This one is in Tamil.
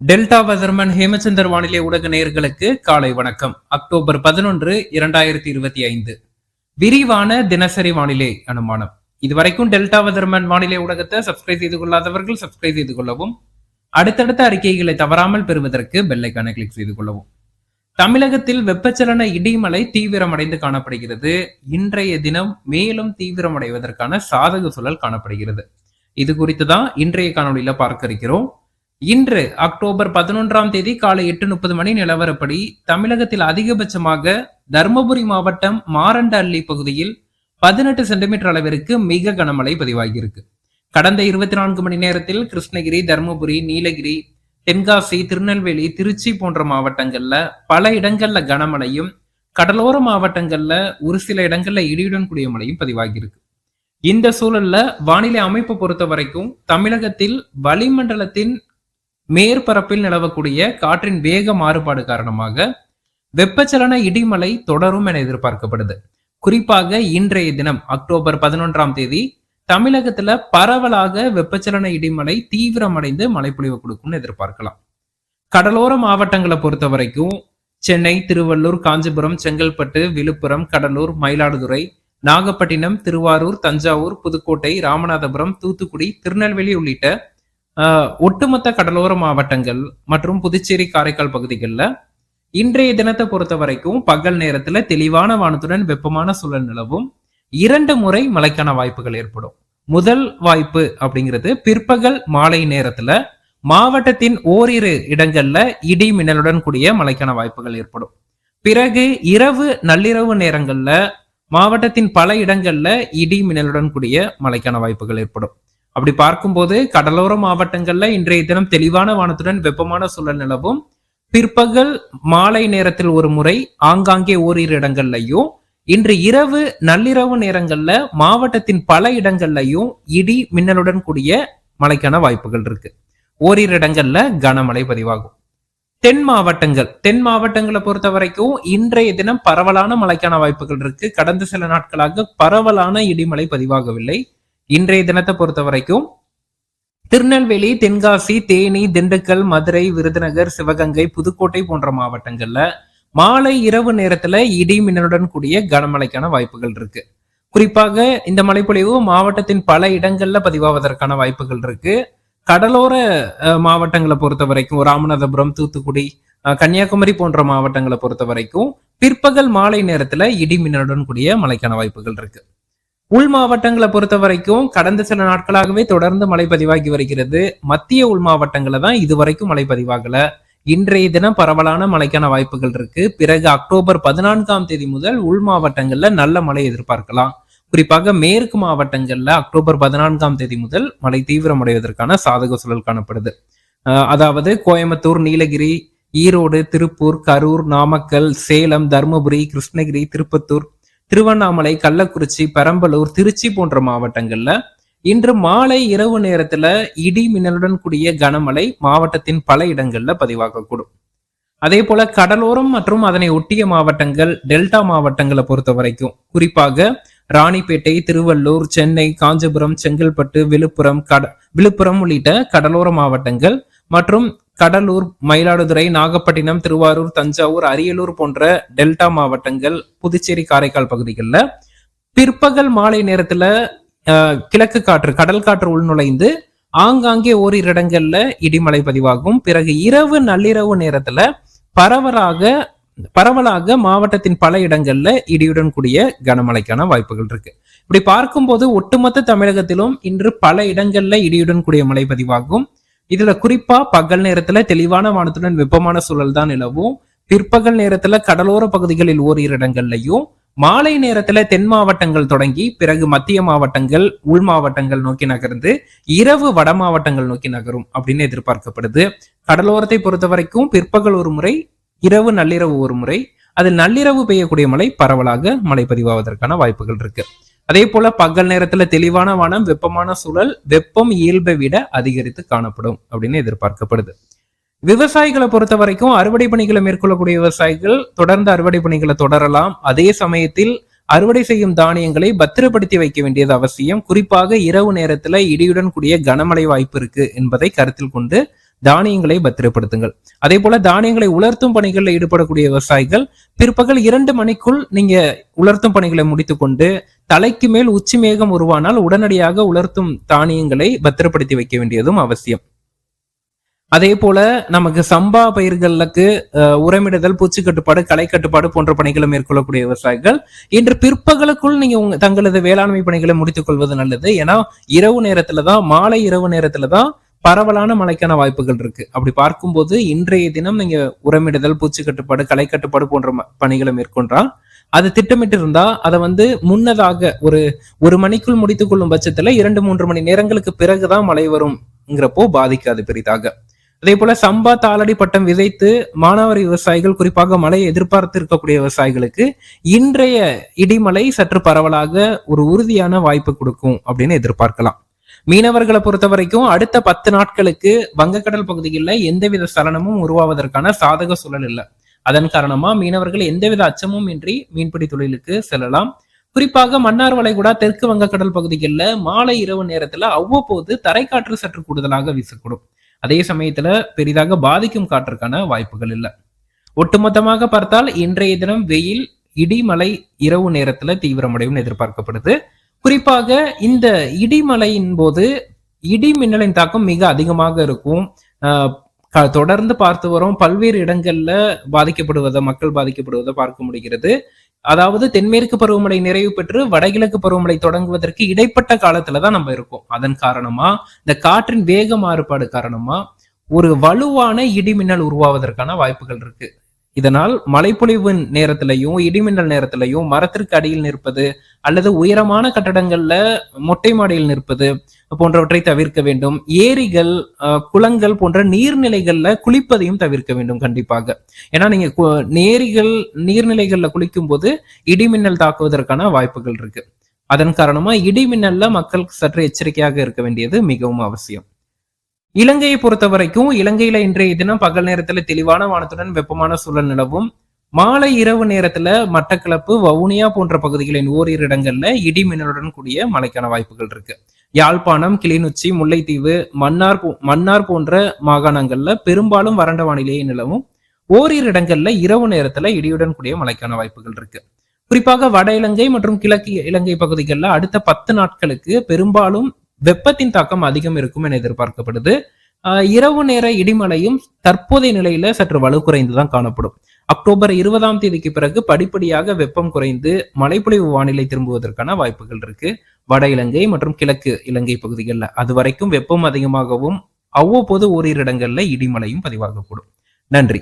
டெல்டா வதர்மன் ஹேமச்சந்தர் வானிலை ஊடக நேயர்களுக்கு காலை வணக்கம். அக்டோபர் பதினொன்று இரண்டாயிரத்தி இருபத்தி ஐந்து. விரிவான தினசரி வானிலை அனுமானம். இதுவரைக்கும் டெல்டா வதர்மன் வானிலை ஊடகத்தை சப்ஸ்கிரைப் செய்து கொள்ளாதவர்கள் சப்ஸ்கிரைப் செய்து கொள்ளவும் அடுத்தடுத்த அறிக்கைகளை தவறாமல் பெறுவதற்கு பெல்லைக்கான கிளிக் செய்து கொள்ளவும். தமிழகத்தில் வெப்பச்சலன இடிமலை தீவிரமடைந்து காணப்படுகிறது. இன்றைய தினம் மேலும் தீவிரமடைவதற்கான சாதக சூழல் காணப்படுகிறது. இது குறித்து தான் இன்றைய காணொலியில பார்க்க இருக்கிறோம். இன்று அக்டோபர் பதினொன்றாம் தேதி காலை எட்டு முப்பது மணி நிலவரப்படி தமிழகத்தில் அதிகபட்சமாக தருமபுரி மாவட்டம் மாரண்டஅள்ளி பகுதியில் பதினெட்டு சென்டிமீட்டர் அளவிற்கு மிக கனமழை பதிவாகியிருக்கு. கடந்த இருபத்தி நான்கு மணி நேரத்தில் கிருஷ்ணகிரி தருமபுரி நீலகிரி தென்காசி திருநெல்வேலி திருச்சி போன்ற மாவட்டங்கள்ல பல இடங்கள்ல கனமழையும் கடலோர மாவட்டங்கள்ல ஒரு சில இடங்கள்ல இடியுடன் கூடிய மழையும் பதிவாகியிருக்கு. இந்த சூழல்ல வானிலை அமைப்பு பொறுத்த வரைக்கும் தமிழகத்தில் வளிமண்டலத்தின் மேற்பரப்பில் நிலவக்கூடிய காற்றின் வேக மாறுபாடு காரணமாக வெப்பச்சலன இடிமலை தொடரும் என எதிர்பார்க்கப்படுது. குறிப்பாக இன்றைய தினம் அக்டோபர் பதினொன்றாம் தேதி தமிழகத்துல பரவலாக வெப்பச்சலன இடிமலை தீவிரமடைந்து மழைப்பொழிவு கொடுக்கும்னு எதிர்பார்க்கலாம். கடலோர மாவட்டங்களை பொறுத்த வரைக்கும் சென்னை திருவள்ளூர் காஞ்சிபுரம் செங்கல்பட்டு விழுப்புரம் கடலூர் மயிலாடுதுறை நாகப்பட்டினம் திருவாரூர் தஞ்சாவூர் புதுக்கோட்டை ராமநாதபுரம் தூத்துக்குடி திருநெல்வேலி உள்ளிட்ட ஒட்டுமொத்த கடலோர மாவட்டங்கள் மற்றும் புதுச்சேரி காரைக்கால் பகுதிகளில் இன்றைய தினத்தை பொறுத்த வரைக்கும் பகல் நேரத்துல தெளிவான வானத்துடன் வெப்பமான சூழல் நிலவும் இரண்டு முறை மழைக்கான வாய்ப்புகள் ஏற்படும். முதல் வாய்ப்பு அப்படிங்கிறது பிற்பகல் மாலை நேரத்துல மாவட்டத்தின் ஓரிரு இடங்கள்ல இடி மின்னலுடன் கூடிய மழைக்கான வாய்ப்புகள் ஏற்படும். பிறகு இரவு நள்ளிரவு நேரங்கள்ல மாவட்டத்தின் பல இடங்கள்ல இடி மின்னலுடன் கூடிய மழைக்கான வாய்ப்புகள் ஏற்படும். அப்படி பார்க்கும்போது கடலோர மாவட்டங்கள்ல இன்றைய தினம் தெளிவான வானத்துடன் வெப்பமான சூழல் நிலவும். பிற்பகல் மாலை நேரத்தில் ஒரு முறை ஆங்காங்கே ஓரிரு இடங்கள்லையும் இன்று இரவு நள்ளிரவு நேரங்கள்ல மாவட்டத்தின் பல இடங்கள்லையும் இடி மின்னலுடன் கூடிய மழைக்கான வாய்ப்புகள் இருக்கு. ஓரிரு இடங்கள்ல கனமழை பதிவாகும். தென் மாவட்டங்கள் தென் மாவட்டங்களை பொறுத்த வரைக்கும் இன்றைய தினம் பரவலான மழைக்கான வாய்ப்புகள் இருக்கு. கடந்த சில நாட்களாக பரவலான இடிமழை பதிவாகவில்லை. இன்றைய தினத்தை பொறுத்த வரைக்கும் திருநெல்வேலி தென்காசி தேனி திண்டுக்கல் மதுரை விருதுநகர் சிவகங்கை புதுக்கோட்டை போன்ற மாவட்டங்கள்ல மாலை இரவு நேரத்துல இடி மின்னலுடன் கூடிய கனமழைக்கான வாய்ப்புகள் இருக்கு. குறிப்பாக இந்த மழைப்பொழிவு மாவட்டத்தின் பல இடங்கள்ல பதிவாவதற்கான வாய்ப்புகள் இருக்கு. கடலோர மாவட்டங்களை பொறுத்த வரைக்கும் ராமநாதபுரம் தூத்துக்குடி கன்னியாகுமரி போன்ற மாவட்டங்களை பொறுத்த வரைக்கும் பிற்பகல் மாலை நேரத்துல இடி மின்னலுடன் கூடிய மழைக்கான வாய்ப்புகள் இருக்கு. உள் மாவட்டங்களை பொறுத்த வரைக்கும் கடந்த சில நாட்களாகவே தொடர்ந்து மழை பதிவாகி வருகிறது. மத்திய உள் மாவட்டங்களை தான் இதுவரைக்கும் மழை பதிவாகல. இன்றைய தினம் பரவலான மழைக்கான வாய்ப்புகள் இருக்கு. பிறகு அக்டோபர் பதினான்காம் தேதி முதல் உள் மாவட்டங்கள்ல நல்ல மழை எதிர்பார்க்கலாம். குறிப்பாக மேற்கு மாவட்டங்கள்ல அக்டோபர் பதினான்காம் தேதி முதல் மழை தீவிரமடைவதற்கான சாதக சூழல் காணப்படுது. அதாவது கோயம்புத்தூர் நீலகிரி ஈரோடு திருப்பூர் கரூர் நாமக்கல் சேலம் தருமபுரி கிருஷ்ணகிரி திருப்பத்தூர் திருவண்ணாமலை கள்ளக்குறிச்சி பெரம்பலூர் திருச்சி போன்ற மாவட்டங்கள்ல இன்று மாலை இரவு நேரத்துல இடி மின்னலுடன் கூடிய கனமழை மாவட்டத்தின் பல இடங்கள்ல பதிவாகக்கூடும். அதே போல கடலோரம் மற்றும் அதனை ஒட்டிய மாவட்டங்கள் டெல்டா மாவட்டங்களை பொறுத்த வரைக்கும் குறிப்பாக ராணிப்பேட்டை திருவள்ளூர் சென்னை காஞ்சிபுரம் செங்கல்பட்டு விழுப்புரம் கட விழுப்புரம் உள்ளிட்ட கடலோர மாவட்டங்கள் மற்றும் கடலூர் மயிலாடுதுறை நாகப்பட்டினம் திருவாரூர் தஞ்சாவூர் அரியலூர் போன்ற டெல்டா மாவட்டங்கள் புதுச்சேரி காரைக்கால் பகுதிகளில். பிற்பகல் மாலை நேரத்துல கிழக்கு காற்று கடல் காற்று உள்நுழைந்து ஆங்காங்கே ஓரிரு இடங்கள்ல இடிமலை பதிவாகும். பிறகு இரவு நள்ளிரவு நேரத்துல பரவலாக பரவலாக மாவட்டத்தின் பல இடங்கள்ல இடியுடன் கூடிய கனமழைக்கான வாய்ப்புகள் இருக்கு. இப்படி பார்க்கும்போது ஒட்டுமொத்த தமிழகத்திலும் இன்று பல இடங்கள்ல இடியுடன் கூடிய மழை பதிவாகும். இதுல குறிப்பா பகல் நேரத்துல தெளிவான வானத்துடன் வெப்பமான சூழல் தான் நிலவும். பிற்பகல் நேரத்துல கடலோர பகுதிகளில் ஓரிரு இடங்கள்லையும் மாலை நேரத்துல தென் மாவட்டங்கள் தொடங்கி பிறகு மத்திய மாவட்டங்கள் உள் மாவட்டங்கள் நோக்கி நகர்ந்து இரவு வட மாவட்டங்கள் நோக்கி நகரும் அப்படின்னு எதிர்பார்க்கப்படுது. கடலோரத்தை பொறுத்த வரைக்கும் பிற்பகல் ஒரு முறை இரவு நள்ளிரவு ஒரு முறை. அதில் நள்ளிரவு பெய்யக்கூடிய மழை பரவலாக மழை பதிவாவதற்கான வாய்ப்புகள் இருக்கு. அதே போல பகல் நேரத்துல தெளிவான வானம் வெப்பமான சூழல் வெப்பம் இயல்பை விட அதிகரித்து காணப்படும் அப்படின்னு எதிர்பார்க்கப்படுது. விவசாயிகளை பொறுத்த வரைக்கும் அறுவடை பணிகளை மேற்கொள்ளக்கூடிய விவசாயிகள் தொடர்ந்து அறுவடை பணிகளை தொடரலாம். அதே சமயத்தில் அறுவடை செய்யும் தானியங்களை பத்திரப்படுத்தி வைக்க வேண்டியது அவசியம். குறிப்பாக இரவு நேரத்துல இடியுடன் கூடிய கனமழை வாய்ப்பு இருக்கு என்பதை கருத்தில் கொண்டு தானியங்களை பத்திரப்படுத்துங்கள். அதே போல தானியங்களை உலர்த்தும் பணிகளில் ஈடுபடக்கூடிய விவசாயிகள் பிற்பகல் இரண்டு மணிக்குள் நீங்க உலர்த்தும் பணிகளை முடித்துக்கொண்டு தலைக்கு மேல் உச்சி மேகம் உருவானால் உடனடியாக உலர்த்தும் தானியங்களை பத்திரப்படுத்தி வைக்க வேண்டியதும் அவசியம். அதே போல நமக்கு சம்பா பயிர்களுக்கு உரமிடுதல் பூச்சி கட்டுப்பாடு களை கட்டுப்பாடு போன்ற பணிகளை மேற்கொள்ளக்கூடிய விவசாயிகள் இன்று பிற்பகலுக்குள் நீங்க உங்க தங்களது வேளாண்மை பணிகளை முடித்துக் கொள்வது நல்லது. ஏன்னா இரவு நேரத்துல தான் மாலை இரவு நேரத்துல தான் பரவலான மழைக்கான வாய்ப்புகள் இருக்கு. அப்படி பார்க்கும்போது இன்றைய தினம் நீங்க உரமிடுதல் பூச்சி கட்டுப்பாடு களை கட்டுப்பாடு போன்ற ம- பணிகளை மேற்கொண்டால் அது திட்டமிட்டு இருந்தா அதை வந்து முன்னதாக ஒரு ஒரு மணிக்குள் முடித்துக் கொள்ளும் பட்சத்துல இரண்டு மூன்று மணி நேரங்களுக்கு பிறகுதான் மழை வரும்ங்கிறப்போ பாதிக்காது பெரிதாக. அதே போல சம்பா தாளடி பட்டம் விதைத்து மானாவாரி விவசாயிகள் குறிப்பாக மழையை எதிர்பார்த்து இருக்கக்கூடிய விவசாயிகளுக்கு இன்றைய இடிமலை சற்று பரவலாக ஒரு உறுதியான வாய்ப்பு கொடுக்கும் அப்படின்னு எதிர்பார்க்கலாம். மீனவர்களை பொறுத்த வரைக்கும் அடுத்த பத்து நாட்களுக்கு வங்கக்கடல் பகுதிகளில் எந்தவித சலனமும் உருவாவதற்கான சாதக சூழல் இல்லை. அதன் காரணமா மீனவர்கள் எந்தவித அச்சமும் இன்றி மீன்பிடி தொழிலுக்கு செல்லலாம். குறிப்பாக மன்னார் வளைகுடா தெற்கு வங்கக்கடல் பகுதிகளில் மாலை இரவு நேரத்துல அவ்வப்போது தரைக்காற்று சற்று கூடுதலாக வீசக்கூடும். அதே சமயத்துல பெரிதாக பாதிக்கும் காற்றுக்கான வாய்ப்புகள் இல்லை. ஒட்டுமொத்தமாக பார்த்தால் இன்றைய தினம் வெயில் இடிமலை இரவு நேரத்துல தீவிரமடையும் எதிர்பார்க்கப்படுது. குறிப்பாக இந்த இடிமலையின் போது இடி மின்னலின் தாக்கம் மிக அதிகமாக இருக்கும். க- தொடர்ந்து பார்த்து வரும் பல்வேறு இடங்கள்ல பாதிக்கப்படுவதை மக்கள் பாதிக்கப்படுவதை பார்க்க முடிகிறது. அதாவது தென்மேற்கு பருவமழை நிறைவு பெற்று வடகிழக்கு பருவமழை தொடங்குவதற்கு இடைப்பட்ட காலத்துல தான் நம்ம இருக்கோம். அதன் காரணமா இந்த காற்றின் வேக மாறுபாடு காரணமா ஒரு வலுவான இடிமின்னல் உருவாவதற்கான வாய்ப்புகள் இருக்கு. இதனால் மழைப்பொழிவு நேரத்திலையும் இடிமின்னல் நேரத்திலையும் மரத்திற்கு அடியில் நிற்பது அல்லது உயரமான கட்டடங்கள்ல மொட்டை மாடியில் நிற்பது போன்றவற்றை தவிர்க்க வேண்டும். ஏரிகள் குளங்கள் போன்ற நீர்நிலைகள்ல குளிப்பதையும் தவிர்க்க வேண்டும் கண்டிப்பாக. ஏன்னா நீங்க நேரிகள் நீர்நிலைகள்ல குளிக்கும் போது இடிமின்னல் தாக்குவதற்கான வாய்ப்புகள் இருக்கு. அதன் காரணமா இடிமின்னல்ல மக்கள் சற்று எச்சரிக்கையாக இருக்க வேண்டியது மிகவும் அவசியம். இலங்கையை பொறுத்த வரைக்கும் இலங்கையில இன்றைய தினம் பகல் நேரத்துல தெளிவான வானத்துடன் வெப்பமான சூழல் நிலவும். மாலை இரவு நேரத்துல மட்டக்களப்பு வவுனியா போன்ற பகுதிகளின் ஓரிரு இடங்கள்ல இடி மின்னலுடன் கூடிய மழைக்கான வாய்ப்புகள் இருக்கு. யாழ்ப்பாணம் கிளிநொச்சி முல்லைத்தீவு மன்னார் மன்னார் போன்ற மாகாணங்கள்ல பெரும்பாலும் வறண்ட வானிலையே நிலவும். ஓரிரு இடங்கள்ல இரவு நேரத்துல இடியுடன் கூடிய மழைக்கான வாய்ப்புகள் இருக்கு. குறிப்பாக வட இலங்கை மற்றும் கிழக்கு இலங்கை பகுதிகளில் அடுத்த பத்து நாட்களுக்கு பெரும்பாலும் வெப்பத்தின் தாக்கம் அதிகம் இருக்கும் என எதிர்பார்க்கப்படுது. இரவு நேர இடிமலையும் தற்போதைய நிலையில சற்று வலு குறைந்துதான் காணப்படும். அக்டோபர் இருபதாம் தேதிக்கு பிறகு படிப்படியாக வெப்பம் குறைந்து மழைப்பொழிவு வானிலை திரும்புவதற்கான வாய்ப்புகள் இருக்கு. வட இலங்கை மற்றும் கிழக்கு இலங்கை பகுதிகளில் அது வரைக்கும் வெப்பம் அதிகமாகவும் அவ்வப்போது ஓரிரு இடங்கள்ல இடிமலையும் பதிவாகக்கூடும். நன்றி.